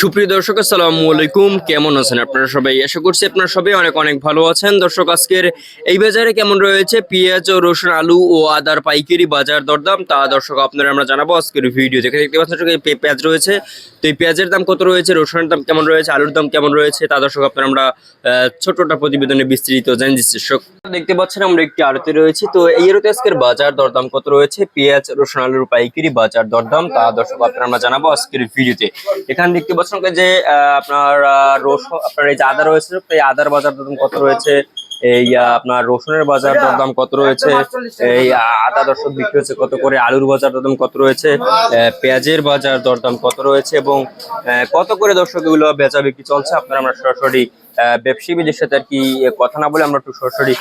সুপ্রিয় দর্শক আসসালামু আলাইকুম। কেমন আছেন আপনারা সবাই? আশা করছি আপনারা সবাই অনেক অনেক ভালো আছেন। দর্শক আজকের এই বাজারে কেমন রয়েছে? পেঁয়াজ ও রসুন আলু ও আদার পাইকারি বাজার দরদাম। তা দর্শক আপনারা আমরা জানাব আজকের ভিডিও। দেখে দেখতে পাচ্ছেন পেঁয়াজ রয়েছে। তো এই পেঁয়াজের দাম কত রয়েছে? রসুনের দাম কেমন রয়েছে? আলুর দাম কেমন রয়েছে? তা দর্শক আপনারা আমরা আহ, ছোট্টটা প্রতিবেদনে বিস্তৃত জানিয়ে দিচ্ছি দেখতে পাচ্ছেন আমরা একটি আড়তে রয়েছি। তো এই আড়তে আজকের বাজার দরদাম কত রয়েছে? পেঁয়াজ রসুন আলুর পাইকারি বাজার দরদাম। তা দর্শক আপনারা আমরা জানাব আজকের ভিডিওতে। এখানে দেখতে পাচ্ছেন যে আহ, আপনার রসুন আপনার এই যে আদা রয়েছে এই আদার বাজার দরদাম কত রয়েছে? এই আপনার রসুনের বাজার দরদাম কত রয়েছে? এই আদা দর্শক বিক্রি হচ্ছে কত করে? আলুর বাজার দরদাম কত রয়েছে? পেঁয়াজের বাজার দরদাম কত রয়েছে? এবং আহ, কত করে দর্শক এগুলো বেচা বিক্রি চলছে? আপনারা আমরা সরাসরি আহ, ব্যবসায়ীদের সাথে আর কি কথা না বলে আমরা একটু সরাসরি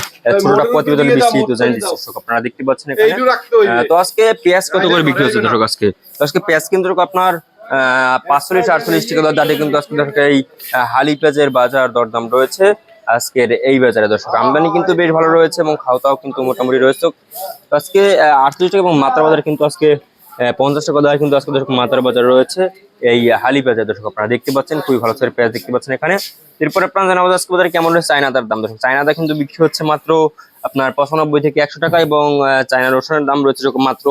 ছোটটা প্রতিবেদন বিস্তৃত দিচ্ছি দর্শক আপনারা দেখতে পাচ্ছেন এখানে। তো আজকে পেঁয়াজ কত করে বিক্রি হচ্ছে দর্শক আজকে? আজকে পেঁয়াজ কিন্তু আপনার পাঁচচল্লিশ, আটচল্লিশ টাকা দর দাঁড়িয়ে কিন্তু আজকে দর্শক এই হালি পেঁয়াজের বাজার দরদাম রয়েছে। আজকের এই বাজারে দর্শক, আমদানি কিন্তু বেশ ভালো রয়েছে এবং খাওয়াটাও কিন্তু মোটামুটি রয়েছে। আজকে আটচল্লিশ টাকা এবং মাত্রা বাজার কিন্তু আজকে পঞ্চাশ টাকা দরে কিন্তু আজকে দর্শক মাত্রা বাজার রয়েছে। এই হালি পেঁয়াজের দর্শক আপনারা দেখতে পাচ্ছেন, খুবই ভালো সাইজের পেঁয়াজ দেখতে পাচ্ছেন এখানে। এরপর আপনারা জানাব আজকে বাজারে কেমন রয়েছে চায়নাদার দাম। দর্শক, চায়নাদা কিন্তু বিক্রি হচ্ছে মাত্র আপনার পঁচানব্বই থেকে একশো টাকা এবং চায়না রসুনের দাম রয়েছে মাত্র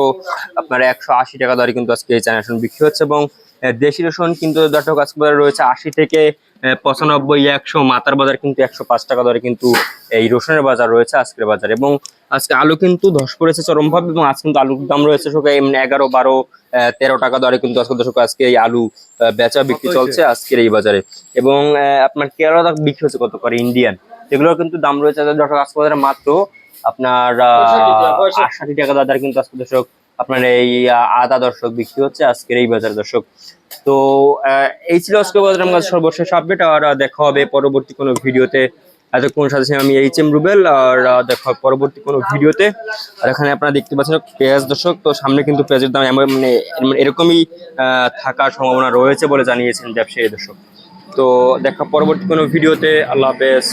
আপনার একশো আশি টাকা দরে কিন্তু আজকে চায়না রসুন বিক্রি হচ্ছে এবং দেশি রসুন কিন্তু দর্শক আজকে বাজারে রয়েছে আশি থেকে পঁচানব্বই একশো মাতার বাজার কিন্তু একশো পাঁচ টাকা দরে কিন্তু এই রসুনের বাজার রয়েছে আজকের বাজার। এবং আজকে আলু কিন্তু ধস পড়েছে চরমভাবে এবং আজ কিন্তু আলুর দাম রয়েছে সকাল এমনি এগারো বারো তেরো টাকা দরে কিন্তু আজকে দর্শক আজকে এই আলু বেচা বিক্রি চলছে আজকের এই বাজারে। এবং আপনার কেরালা দাম বিক্রি হচ্ছে কত করে? ইন্ডিয়ান। এগুলোর কিন্তু দাম রয়েছে দর্শক আজকে বাজারে মাত্র আপনার আহ, টাকা। দাদার কিন্তু আজকে দর্শক আপনার এই আদা দর্শক বিক্রি হচ্ছে, আজকের এই বাজার দর্শক তো এই ছিল আজকে বাজার আমার সর্বশেষ আপডেট আর দেখা হবে পরবর্তী কোনো ভিডিওতে। এতক্ষণ সাথে আমি এইচ এম রুবেল আর দেখা পরবর্তী কোনো ভিডিওতে। আর এখানে আপনারা দেখতে পাচ্ছেন পেঁয়াজ দর্শক তো সামনে কিন্তু পেঁয়াজের দাম মানে মানে এরকমই থাকার সম্ভাবনা রয়েছে বলে জানিয়েছেন ব্যবসায়ী দর্শক। তো, দেখা পরবর্তী কোনো ভিডিওতে, আল্লাহ হাফেজ।